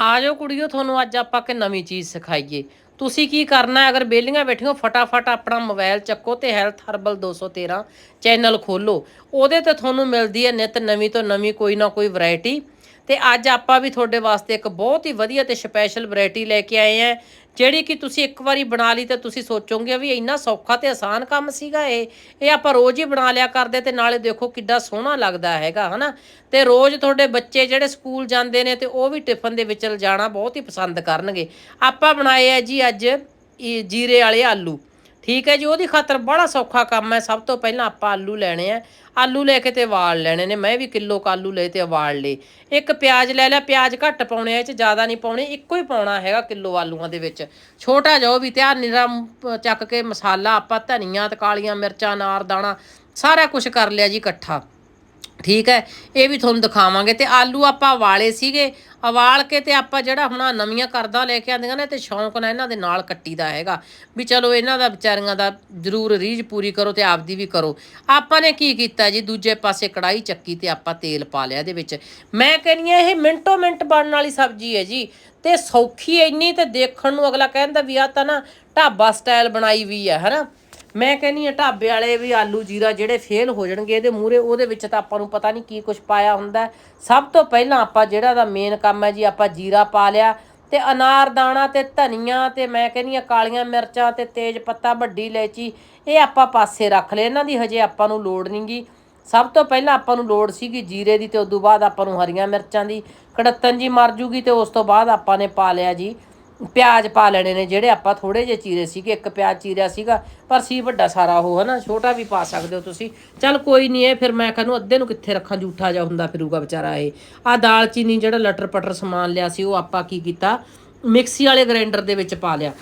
ਆ ਜਾਓ ਕੁੜੀਓ, ਤੁਹਾਨੂੰ ਅੱਜ ਆਪਾਂ ਕਿ ਨਵੀਂ ਚੀਜ਼ ਸਿਖਾਈਏ। ਤੁਸੀਂ ਕੀ ਕਰਨਾ ਹੈ? ਅਗਰ ਬੇਲੀਆਂ ਬੈਠੀਆਂ ਫਟਾਫਟ ਆਪਣਾ ਮੋਬਾਈਲ ਚੱਕੋ ਤੇ ਹੈਲਥ ਹਰਬਲ 213 ਚੈਨਲ ਖੋਲੋ। ਉਹਦੇ ਤੇ ਤੁਹਾਨੂੰ ਮਿਲਦੀ ਹੈ ਨਿਤ ਨਵੀਂ ਤੋਂ ਨਵੀਂ ਕੋਈ ਨਾ ਕੋਈ ਵੈਰਾਈਟੀ। ਤੇ ਅੱਜ ਆਪਾਂ ਵੀ ਤੁਹਾਡੇ ਵਾਸਤੇ ਇੱਕ ਬਹੁਤ ਹੀ ਵਧੀਆ ਤੇ ਸਪੈਸ਼ਲ ਵੈਰਾਈਟੀ ਲੈ ਕੇ ਆਏ ਆ ਜਿਹੜੀ ਕਿ ਤੁਸੀਂ ਇੱਕ ਵਾਰੀ ਬਣਾ ਲਈ ਤੇ ਤੁਸੀਂ ਸੋਚੋਗੇ ਵੀ ਇੰਨਾ ਸੌਖਾ ਤੇ ਆਸਾਨ ਕੰਮ ਸੀਗਾ ਇਹ ਇਹ ਆਪਾਂ ਰੋਜ਼ ਹੀ ਬਣਾ ਲਿਆ ਕਰਦੇ ਤੇ ਨਾਲੇ ਦੇਖੋ ਕਿੱਡਾ ਸੋਹਣਾ ਲੱਗਦਾ ਹੈਗਾ, ਹਨਾ? ਤੇ ਰੋਜ਼ ਤੁਹਾਡੇ ਬੱਚੇ ਜਿਹੜੇ ਸਕੂਲ ਜਾਂਦੇ ਨੇ ਤੇ ਉਹ ਵੀ ਟਿਫਨ ਦੇ ਵਿੱਚ ਲਿਜਾਣਾ ਬਹੁਤ ਹੀ ਪਸੰਦ ਕਰਨਗੇ। ਆਪਾਂ ਬਣਾਏ ਆ ਜੀ ਅੱਜ ਜੀਰੇ ਵਾਲੇ ਆਲੂ। ਠੀਕ ਹੈ ਜੀ, ਉਹਦੀ ਖਾਤਰ ਬੜਾ ਸੌਖਾ ਕੰਮ ਹੈ। ਸਭ ਤੋਂ ਪਹਿਲਾਂ ਆਪਾਂ ਆਲੂ ਲੈਣੇ ਆ। ਆਲੂ ਲੈ ਕੇ ਤੇ ਉਬਾਲ ਲੈਣੇ ਨੇ। ਮੈਂ ਵੀ ਕਿਲੋ ਕੁ ਆਲੂ ਲਏ ਤੇ ਉਬਾਲ ਲਏ। ਇੱਕ ਪਿਆਜ਼ ਲੈ ਲਿਆ। ਪਿਆਜ਼ ਘੱਟ ਪਾਉਣੇ ਆ, ਇਹ ਚ ਜ਼ਿਆਦਾ ਨਹੀਂ ਪਾਉਣੇ। ਇੱਕੋ ਹੀ ਪਾਉਣਾ ਹੈਗਾ ਕਿਲੋ ਆਲੂਆਂ ਦੇ ਵਿੱਚ। ਛੋਟਾ ਜਿਹਾ ਉਹ ਵੀ ਤਿਆਰ ਨਿਰਾ ਚੱਕ ਕੇ ਮਸਾਲਾ, ਆਪਾਂ ਧਨੀਆ ਤੇ ਕਾਲੀਆਂ ਮਿਰਚਾਂ, ਨਾਰ, ਦਾਣਾ, ਸਾਰਾ ਕੁਝ ਕਰ ਲਿਆ ਜੀ ਇਕੱਠਾ। ਠੀਕ ਹੈ, ਇਹ ਵੀ ਤੁਹਾਨੂੰ ਦਿਖਾਵਾਂਗੇ। ਤੇ ਆਲੂ ਆਪਾਂ ਉਬਾਲੇ ਸੀਗੇ, ਉਬਾਲ ਕੇ ਤੇ ਆਪਾਂ ਜਿਹੜਾ ਹੁਣ ਨਵੀਆਂ ਕਰਦਾ ਲੈ ਕੇ ਆਂਦੀਆਂ ਨੇ, ਤੇ ਸ਼ੌਂਕ ਨਾਲ ਇਹਨਾਂ ਦੇ ਨਾਲ ਕੱਟੀਦਾ ਹੈਗਾ। ਵੀ ਚਲੋ ਇਹਨਾਂ ਦਾ ਵਿਚਾਰੀਆਂ ਦਾ ਜ਼ਰੂਰ ਰੀਝ ਪੂਰੀ ਕਰੋ ਤੇ ਆਪਦੀ ਵੀ ਕਰੋ। ਆਪਾਂ ਨੇ ਕੀ ਕੀਤਾ ਜੀ, ਦੂਜੇ ਪਾਸੇ ਕੜਾਈ ਚੱਕੀ ਤੇ ਆਪਾਂ ਤੇਲ ਪਾ ਲਿਆ ਇਹਦੇ ਵਿੱਚ। ਮੈਂ ਕਹਿੰਦੀ ਆ ਇਹ ਮਿੰਟੋ ਮਿੰਟ ਬਣਨ ਵਾਲੀ ਸਬਜ਼ੀ ਹੈ ਜੀ। ਤੇ ਸੌਖੀ ਇੰਨੀ ਤੇ ਦੇਖਣ ਨੂੰ ਅਗਲਾ ਕਹਿੰਦਾ ਵੀ ਆ ਤਾਂ ਨਾ ਢਾਬਾ ਸਟਾਈਲ ਬਣਾਈ ਵੀ ਹੈ, ਹਨਾ? ਮੈਂ ਕਹਿੰਨੀ ਆ ਢਾਬੇ ਵਾਲੇ ਵੀ ਆਲੂ ਜੀਰਾ ਜਿਹੜੇ ਫੇਲ ਹੋ ਜਾਣਗੇ ਇਹਦੇ ਮੂਰੇ ਉਹਦੇ ਵਿੱਚ ਤਾਂ ਆਪਾਂ ਨੂੰ ਪਤਾ ਨਹੀਂ ਕੀ ਕੁਝ ਪਾਇਆ ਹੁੰਦਾ ਸਭ ਤੋਂ ਪਹਿਲਾਂ ਆਪਾਂ ਜਿਹੜਾ ਦਾ ਮੇਨ ਕੰਮ ਹੈ ਜੀ, ਆਪਾਂ ਜੀਰਾ ਪਾ ਲਿਆ ਤੇ ਅਨਾਰ, ਦਾਣਾ ਤੇ ਧਨੀਆ ਤੇ ਮੈਂ ਕਹਿੰਨੀ ਆ ਕਾਲੀਆਂ ਮਿਰਚਾਂ ਤੇ ਤੇਜ ਪੱਤਾ, ਵੱਡੀ ਇਲਾਇਚੀ, ਇਹ ਆਪਾਂ ਪਾਸੇ ਰੱਖ ਲਏ। ਇਹਨਾਂ ਦੀ ਹਜੇ ਆਪਾਂ ਨੂੰ ਲੋੜ ਨਹੀਂਗੀ ਸਭ ਤੋਂ ਪਹਿਲਾਂ ਆਪਾਂ ਨੂੰ ਲੋੜ ਸੀਗੀ ਜੀਰੇ ਦੀ ਤੇ ਤੋਂ ਬਾਅਦ ਆਪਾਂ ਨੂੰ ਹਰੀਆਂ ਮਿਰਚਾਂ ਦੀ। ਕੜੱਤਨ ਜੀ ਮਰ ਜੂਗੀ ਤੇ ਉਸ ਤੋਂ ਬਾਅਦ ਆਪਾਂ ਨੇ ਪਾ ਲਿਆ ਜੀ। ਪਿਆਜ਼ ਪਾ ਲੈਣੇ ਨੇ ਜਿਹੜੇ ਆਪਾਂ ਥੋੜੇ ਜਿਹੇ ਚੀਰੇ ਸੀਗੇ, ਇੱਕ ਪਿਆਜ਼ ਚੀਰਿਆ ਸੀਗਾ, ਪਰ ਸੀ ਵੱਡਾ ਸਾਰਾ ਉਹ, ਹਨਾ, ਛੋਟਾ ਵੀ ਪਾ ਸਕਦੇ ਹੋ ਤੁਸੀਂ। ਚੱਲ ਕੋਈ ਨਹੀਂ ਇਹ ਫਿਰ ਮੈਂ ਕਹਿੰਨੂੰ ਅੱਧੇ ਨੂੰ ਕਿੱਥੇ ਰੱਖਾਂ ਝੂਠਾ ਜਾ ਹੁੰਦਾ ਫਿਰੂਗਾ ਵਿਚਾਰਾ ਇਹ। ਆ ਦਾਲਚੀਨੀ ਜਿਹੜਾ ਲਟਰ ਪਟਰ ਸਮਾਨ ਲਿਆ ਸੀ, ਉਹ ਆਪਾਂ ਕੀ ਕੀਤਾ? ਮਿਕਸੀ ਵਾਲੇ ਗ੍ਰਾਈਂਡਰ ਦੇ ਵਿੱਚ ਪਾ ਲਿਆ।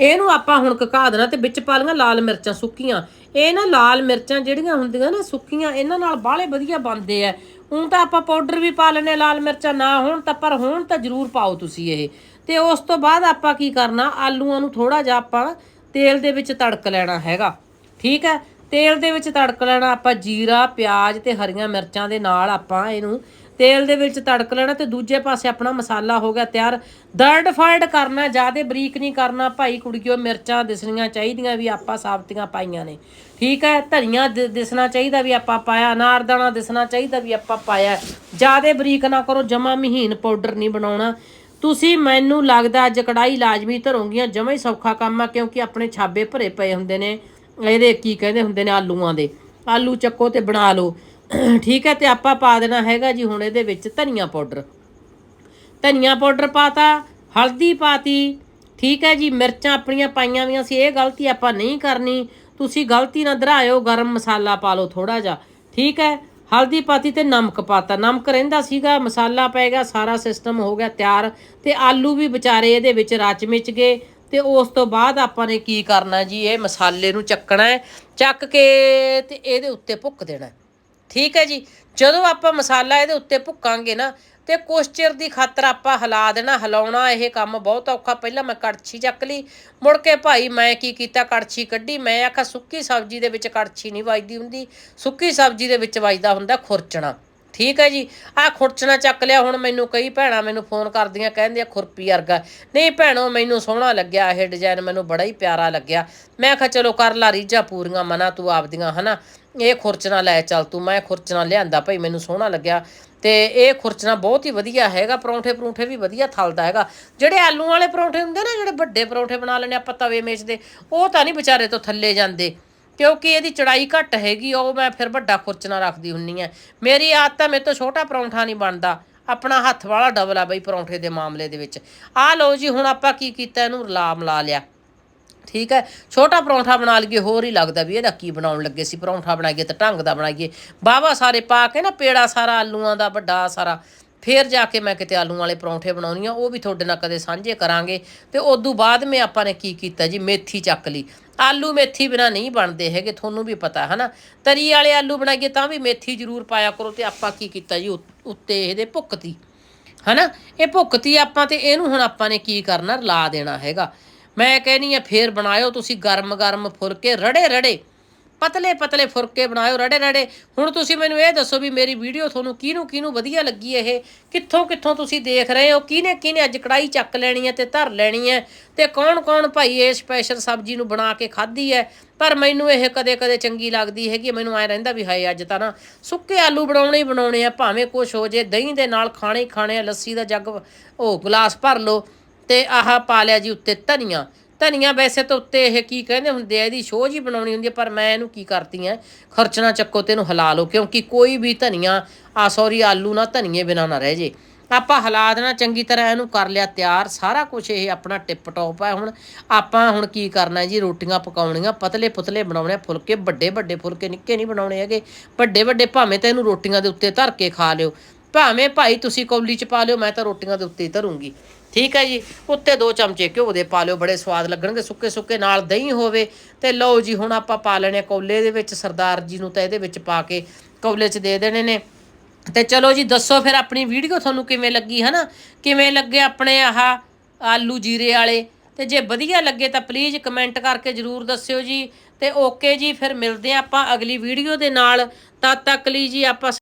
ਇਹਨੂੰ ਆਪਾਂ ਹੁਣ ਕਕਾ ਦੇਣਾ ਤੇ ਵਿੱਚ ਪਾ ਲਈਆਂ ਲਾਲ ਮਿਰਚਾਂ ਸੁੱਕੀਆਂ। ਇਹ ਨਾ ਲਾਲ ਮਿਰਚਾਂ ਜਿਹੜੀਆਂ ਹੁੰਦੀਆਂ ਨਾ ਸੁੱਕੀਆਂ, ਇਹਨਾਂ ਨਾਲ ਬਾਹਲੇ ਵਧੀਆ ਬਣਦੇ ਆ। ਹੁਣ ਤਾਂ ਆਪਾਂ ਪਾਊਡਰ ਵੀ ਪਾ ਲੈਨੇ ਲਾਲ ਮਿਰਚਾਂ, ਨਾ ਹੋਣ ਤਾਂ, ਪਰ ਹੋਣ ਤਾਂ ਜ਼ਰੂਰ ਪਾਓ ਤੁਸੀਂ ਇਹ। ਤੇ ਉਸ ਤੋਂ ਬਾਅਦ ਆਪਾਂ ਕੀ ਕਰਨਾ? ਆਲੂਆਂ ਨੂੰ ਥੋੜਾ ਜਿਹਾ ਆਪਾਂ ਤੇਲ ਦੇ ਵਿੱਚ ਤੜਕ ਲੈਣਾ ਹੈਗਾ। ਠੀਕ ਹੈ? ਤੇਲ ਦੇ ਵਿੱਚ ਤੜਕ ਲੈਣਾ, ਆਪਾਂ ਜੀਰਾ, ਪਿਆਜ਼ ਤੇ ਹਰੀਆਂ ਮਿਰਚਾਂ ਦੇ ਨਾਲ ਆਪਾਂ ਇਹਨੂੰ ਤੇਲ ਦੇ ਵਿੱਚ ਤੜਕ ਲੈਣਾ ਤੇ ਦੂਜੇ ਪਾਸੇ ਆਪਣਾ ਮਸਾਲਾ ਹੋ ਗਿਆ ਤਿਆਰ। ਦਰਡ ਫਾਲਡ ਕਰਨਾ, ਜ਼ਿਆਦਾ ਬਰੀਕ ਨਹੀਂ ਕਰਨਾ, ਭਾਈ ਕੁੜੀਓ, ਮਿਰਚਾਂ ਦਿਸਣੀਆਂ ਚਾਹੀਦੀਆਂ ਵੀ ਆਪਾਂ ਸਾਬਤੀਆਂ ਪਾਈਆਂ ਨੇ। ਠੀਕ ਹੈ? ਧਨੀਆ ਦਿ- ਦਿਸਣਾ ਚਾਹੀਦਾ ਵੀ ਆਪਾਂ ਪਾਇਆ, ਅਨਾਰਦਾਣਾ ਦਿਸਣਾ ਚਾਹੀਦਾ ਵੀ ਆਪਾਂ ਪਾਇਆ। ਜ਼ਿਆਦਾ ਬਰੀਕ ਨਾ ਕਰੋ, ਜਮਾ ਮਹੀਨ ਪਾਊਡਰ ਨਹੀਂ ਬਣਾਉਣਾ। ਤੁਸੀਂ ਮੈਨੂੰ ਲੱਗਦਾ ਅੱਜ ਕੜਾਈ ਲਾਜ਼ਮੀ ਧਰੋਂਗੀਆਂ ਜਮਾ ਹੀ ਸੌਖਾ ਕੰਮ ਆ, ਕਿਉਂਕਿ ਆਪਣੇ ਛਾਬੇ ਭਰੇ ਪਏ ਹੁੰਦੇ ਨੇ। ਇਹਦੇ ਕੀ ਕਹਿੰਦੇ ਹੁੰਦੇ ਨੇ? ਆਲੂਆਂ ਦੇ। ਆਲੂ ਚੱਕੋ ਤੇ ਬਣਾ ਲਓ। ਠੀਕ ਹੈ, ਤੇ ਆਪਾਂ ਪਾ ਦੇਣਾ ਹੈਗਾ ਜੀ ਹੁਣ ਇਹਦੇ ਵਿੱਚ ਧਨੀਆ ਪਾਊਡਰ। ਧਨੀਆ ਪਾਊਡਰ ਪਾਤਾ, ਹਲਦੀ ਪਾਤੀ। ਠੀਕ ਹੈ ਜੀ, ਮਿਰਚਾਂ ਆਪਣੀਆਂ ਪਾਈਆਂ ਵੀਆਂ ਸੀ, ਇਹ ਗਲਤੀ ਆਪਾਂ ਨਹੀਂ ਕਰਨੀ। ਤੁਸੀਂ ਗਲਤੀ ਨਾ ਦਰਾਇਓ ਗਰਮ ਮਸਾਲਾ ਪਾ ਲਓ ਥੋੜਾ ਜਿਹਾ। ਠੀਕ ਹੈ ਹਲਦੀ ਪਾਤੀ ਤੇ ਨਮਕ ਪਾਤਾ। ਨਮਕ ਰਹਿੰਦਾ ਸੀਗਾ, ਮਸਾਲਾ ਪੈ ਸਾਰਾ ਸਿਸਟਮ ਹੋ ਗਿਆ ਤਿਆਰ ਤੇ ਆਲੂ ਵੀ ਵਿਚਾਰੇ ਇਹਦੇ ਵਿੱਚ ਰਚ ਮਿਚ ਗਏ ਤੇ ਉਸ ਤੋਂ ਬਾਅਦ ਆਪਾਂ ਨੇ ਕੀ ਕਰਨਾ ਜੀ, ਇਹ ਮਸਾਲੇ ਨੂੰ ਚੱਕਣਾ ਚੱਕ ਕੇ ਤੇ ਇਹਦੇ ਉੱਤੇ ਭੁੱਕ ਦੇਣਾ ਠੀਕ ਹੈ ਜੀ। ਜਦੋਂ ਆਪਾਂ ਮਸਾਲਾ ਇਹਦੇ ਉੱਤੇ ਭੁੱਕਾਂਗੇ ਨਾ, ਤੇ ਕੁਛ ਚਿਰ ਦੀ ਖਾਤਰ ਆਪਾਂ ਹਿਲਾ ਦੇਣਾ, ਹਿਲਾਉਣਾ ਇਹ ਕੰਮ ਬਹੁਤ ਔਖਾ। ਪਹਿਲਾਂ ਮੈਂ ਕੜਛੀ ਚੱਕ ਲਈ। ਮੁੜ ਕੇ ਭਾਈ ਮੈਂ ਕੀ ਕੀਤਾ? ਕੜਛੀ ਕੱਢੀ। ਮੈਂ ਆਖਾ ਸੁੱਕੀ ਸਬਜ਼ੀ ਦੇ ਵਿੱਚ ਕੜਛੀ ਨਹੀਂ ਵੱਜਦੀ ਹੁੰਦੀ। ਸੁੱਕੀ ਸਬਜ਼ੀ ਦੇ ਵਿੱਚ ਵੱਜਦਾ ਹੁੰਦਾ ਖੁਰਚਣਾ। ਠੀਕ ਹੈ ਜੀ। ਆ ਖੁਰਚਣਾ ਚੱਕ ਲਿਆ, ਹੁਣ ਮੈਨੂੰ ਕਈ ਭੈਣਾਂ ਮੈਨੂੰ ਫੋਨ ਕਰਦੀਆਂ, ਕਹਿੰਦੀਆਂ, ਖੁਰਪੀ ਵਰਗਾ। ਨਹੀਂ ਭੈਣੋ, ਮੈਨੂੰ ਸੋਹਣਾ ਲੱਗਿਆ, ਇਹ ਡਿਜ਼ਾਈਨ ਮੈਨੂੰ ਬੜਾ ਹੀ ਪਿਆਰਾ ਲੱਗਿਆ। ਮੈਂ ਕਿਹਾ, ਚਲੋ ਕਰ ਲਾ ਰੀਝਾਂ ਪੂਰੀਆਂ, ਮਨਾ ਤੂੰ ਆਪਦੀਆਂ, ਹਨਾ? ਇਹ ਖੁਰਚਣਾ ਲੈ ਚੱਲ ਤੂੰ, ਮੈਂ ਖੁਰਚਣਾ ਲਿਆਂਦਾ ਭਾਈ, ਮੈਨੂੰ ਸੋਹਣਾ ਲੱਗਿਆ। ਤੇ ਇਹ ਖੁਰਚਣਾ ਬਹੁਤ ਹੀ ਵਧੀਆ ਹੈਗਾ, ਪਰੌਂਠੇ ਪਰੌਂਠੇ ਵੀ ਵਧੀਆ ਥਲਦਾ ਹੈਗਾ। ਜਿਹੜੇ ਆਲੂ ਵਾਲੇ ਪਰੌਂਠੇ ਹੁੰਦੇ ਨਾ, ਜਿਹੜੇ ਵੱਡੇ ਪਰੌਂਠੇ ਬਣਾ ਲੈਣੇ ਆਪਾਂ ਤਵੇ ਮੇਚਦੇ ਉਹ ਤਾਂ ਨਹੀਂ ਵਿਚਾਰੇ ਤੋਂ ਥੱਲੇ ਜਾਂਦੇ। ਕਿਉਂਕਿ ਇਹਦੀ ਚੜਾਈ ਘੱਟ ਹੈਗੀ, ਉਹ ਮੈਂ ਫਿਰ ਵੱਡਾ ਖੁਰਚਣਾ ਰੱਖਦੀ ਹੁੰਨੀ ਆ। ਮੇਰੀ ਆਦਤ ਤਾਂ ਮੇਰੇ ਤੋਂ ਛੋਟਾ ਪਰੌਂਠਾ ਨਹੀਂ ਬਣਦਾ। ਆਪਣਾ ਹੱਥ ਵਾਲਾ ਡਬਲ ਆ ਬਈ ਪਰੌਂਠੇ ਦੇ ਮਾਮਲੇ ਦੇ ਵਿੱਚ। ਆ ਲਓ ਜੀ, ਹੁਣ ਆਪਾਂ ਕੀ ਕੀਤਾ, ਇਹਨੂੰ ਰਲਾ ਮਿਲਾ ਲਿਆ। ਠੀਕ ਹੈ? ਛੋਟਾ ਪਰੌਂਠਾ ਬਣਾ ਲਈਏ, ਹੋਰ ਹੀ ਲੱਗਦਾ ਵੀ ਇਹਦਾ ਕੀ ਬਣਾਉਣ ਲੱਗੇ ਸੀ। ਪਰੌਂਠਾ ਬਣਾਈਏ ਤਾਂ ਢੰਗ ਦਾ ਬਣਾਈਏ। ਬਾਵਾ ਸਾਰੇ ਪਾ ਕੇ ਨਾ, ਪੇੜਾ ਸਾਰਾ, ਆਲੂਆਂ ਦਾ, ਵੱਡਾ ਸਾਰਾ। ਫੇਰ ਜਾ ਕੇ ਮੈਂ ਕਿਤੇ ਆਲੂ ਵਾਲੇ ਪਰੌਂਠੇ ਬਣਾਉਣੀ ਆ, ਉਹ ਵੀ ਤੁਹਾਡੇ ਨਾਲ ਕਦੇ ਸਾਂਝੇ ਕਰਾਂਗੇ। ਤੇ ਉਦੋਂ ਬਾਅਦ ਮੈਂ ਆਪਾਂ ਨੇ ਕੀ ਕੀਤਾ ਜੀ, ਮੇਥੀ ਚੱਕ ਲਈ। ਆਲੂ ਮੇਥੀ ਬਿਨਾ ਨਹੀਂ ਬਣਦੇ ਹੈਗੇ, ਤੁਹਾਨੂੰ ਵੀ ਪਤਾ ਹੈ ਨਾ ਤਰੀ ਵਾਲੇ ਆਲੂ ਬਣਾਈਏ ਤਾਂ ਵੀ ਮੇਥੀ ਜ਼ਰੂਰ ਪਾਇਆ ਕਰੋ ਤੇ ਆਪਾਂ ਕੀ ਕੀਤਾ ਜੀ ਉੱਤੇ ਇਹਦੇ ਭੁੱਕਤੀ, ਹਨਾ? ਇਹ ਭੁੱਕਤੀ ਆਪਾਂ ਤੇ ਇਹਨੂੰ ਹੁਣ ਆਪਾਂ ਨੇ ਕੀ ਕਰਨਾ ਲਾ ਦੇਣਾ ਹੈਗਾ। ਮੈਂ ਕਹਿੰਨੀ ਆ ਫੇਰ ਬਣਾਇਓ, ਤੁਸੀਂ ਗਰਮ ਗਰਮ ਫੁਲਕੇ ਰੜੇ ਰੜੇ ਪਤਲੇ ਪਤਲੇ ਫੁਰਕੇ ਬਣਾਇਓ ਰੜੇ ਰੜੇ ਹੁਣ ਤੁਸੀਂ ਮੈਨੂੰ ਇਹ ਦੱਸੋ ਵੀ ਮੇਰੀ ਵੀਡੀਓ ਤੁਹਾਨੂੰ ਕਿਹਨੂੰ ਕਿਹਨੂੰ ਵਧੀਆ ਲੱਗੀ ਇਹ? ਕਿੱਥੋਂ ਕਿੱਥੋਂ ਤੁਸੀਂ ਦੇਖ ਰਹੇ ਹੋ? ਕਿਹਨੇ ਕਿਹਨੇ ਅੱਜ ਕੜਾਈ ਚੱਕ ਲੈਣੀ ਹੈ ਤੇ ਧਰ ਲੈਣੀ ਹੈ? ਤੇ ਕੌਣ ਕੌਣ ਭਾਈ ਇਹ ਸਪੈਸ਼ਲ ਸਬਜ਼ੀ ਨੂੰ ਬਣਾ ਕੇ ਖਾਧੀ ਹੈ? ਪਰ ਮੈਨੂੰ ਇਹ ਕਦੇ ਕਦੇ ਚੰਗੀ ਲੱਗਦੀ ਹੈਗੀ ਮੈਨੂੰ ਐ ਰਹਿੰਦਾ ਵੀ ਹਾਏ, ਅੱਜ ਤਾਂ ਨਾ ਸੁੱਕੇ ਆਲੂ ਬਣਾਉਣੇ ਹੀ ਬਣਾਉਣੇ ਆ, ਭਾਵੇਂ ਕੁਛ ਹੋ ਜੇ। ਦਹੀਂ ਦੇ ਨਾਲ ਖਾਣੇ ਹੀ ਖਾਣੇ ਆ, ਲੱਸੀ ਦਾ ਜੱਗ, ਉਹ ਗਲਾਸ ਭਰ ਲਓ ਤੇ ਆਹ ਪਾ ਲਿਆ ਜੀ ਉੱਤੇ ਧਨੀਆ। ਧਨੀਆ ਵੈਸੇ ਤਾਂ ਉੱਤੇ ਇਹ ਕੀ ਕਹਿੰਦੇ ਹੁੰਦੇ ਆ ਇਹਦੀ ਸ਼ੋਅ ਜੀ ਬਣਾਉਣੀ ਹੁੰਦੀ ਹੈ ਪਰ ਮੈਂ ਇਹਨੂੰ ਕੀ ਕਰਤੀ ਆ ਖਰਚਣਾ ਚੱਕੋ ਤੇ ਇਹਨੂੰ ਹਿਲਾ ਲਓ ਕਿਉਂਕਿ ਕੋਈ ਵੀ ਧਨੀਆ ਆ ਸੌਰੀ ਆਲੂ ਨਾ ਧਨੀਏ ਬਿਨਾ ਨਾ ਰਹਿ ਜੇ। ਆਪਾਂ ਹਿਲਾ ਦੇਣਾ ਚੰਗੀ ਤਰ੍ਹਾਂ ਇਹਨੂੰ ਕਰ ਲਿਆ ਤਿਆਰ ਸਾਰਾ ਕੁਝ ਇਹ ਆਪਣਾ ਟਿਪ ਟੌਪ ਹੈ ਹੁਣ। ਆਪਾਂ ਹੁਣ ਕੀ ਕਰਨਾ ਜੀ ਰੋਟੀਆਂ ਪਕਾਉਣੀਆਂ ਪਤਲੇ ਪੁਤਲੇ ਬਣਾਉਣੇ ਆ, ਫੁਲਕੇ ਵੱਡੇ ਵੱਡੇ ਫੁਲਕੇ ਨਿੱਕੇ ਨਹੀਂ ਬਣਾਉਣੇ ਹੈਗੇ। ਵੱਡੇ ਵੱਡੇ ਭਾਵੇਂ ਤਾਂ ਇਹਨੂੰ ਰੋਟੀਆਂ ਦੇ ਉੱਤੇ ਧਰ ਕੇ ਖਾ ਲਿਓ। ਭਾਵੇਂ ਭਾਈ ਤੁਸੀਂ ਕੌਲੀ ਚ ਪਾ ਲਿਓ ਮੈਂ ਤਾਂ ਰੋਟੀਆਂ ਦੇ ਉੱਤੇ ਹੀ ਧਰੂੰਗੀ। ਠੀਕ ਹੈ ਜੀ, ਉੱਤੇ ਦੋ ਚਮਚੇ ਘਿਓ ਦੇ ਪਾ ਲਿਓ, ਬੜੇ ਸਵਾਦ ਲੱਗਣਗੇ, ਸੁੱਕੇ ਸੁੱਕੇ ਨਾਲ ਦਹੀਂ ਹੋਵੇ ਤੇ ਲਓ ਜੀ, ਹੁਣ ਆਪਾਂ ਪਾ ਲੈਣੇ ਕੌਲੇ ਦੇ ਵਿੱਚ, ਸਰਦਾਰ ਜੀ ਨੂੰ ਤਾਂ ਇਹਦੇ ਵਿੱਚ ਪਾ ਕੇ ਕੌਲੇ 'ਚ ਦੇ ਦੇਣੇ ਨੇ। ਤੇ ਚਲੋ ਜੀ, ਦੱਸੋ ਫਿਰ ਆਪਣੀ ਵੀਡੀਓ ਤੁਹਾਨੂੰ ਕਿਵੇਂ ਲੱਗੀ, ਹਨਾ? ਕਿਵੇਂ ਲੱਗੇ ਆਪਣੇ ਆਹ ਆਲੂ ਜੀਰੇ ਵਾਲੇ? ਤੇ ਜੇ ਵਧੀਆ ਲੱਗੇ ਤਾਂ ਪਲੀਜ਼ ਕਮੈਂਟ ਕਰਕੇ ਜਰੂਰ ਦੱਸਿਓ ਜੀ। ਤੇ ਓਕੇ ਜੀ, ਫਿਰ ਮਿਲਦੇ ਹਾਂ ਆਪਾਂ ਅਗਲੀ ਵੀਡੀਓ ਦੇ ਨਾਲ। ਤਦ ਤੱਕ ਲਈ ਜੀ, ਆਪਾਂ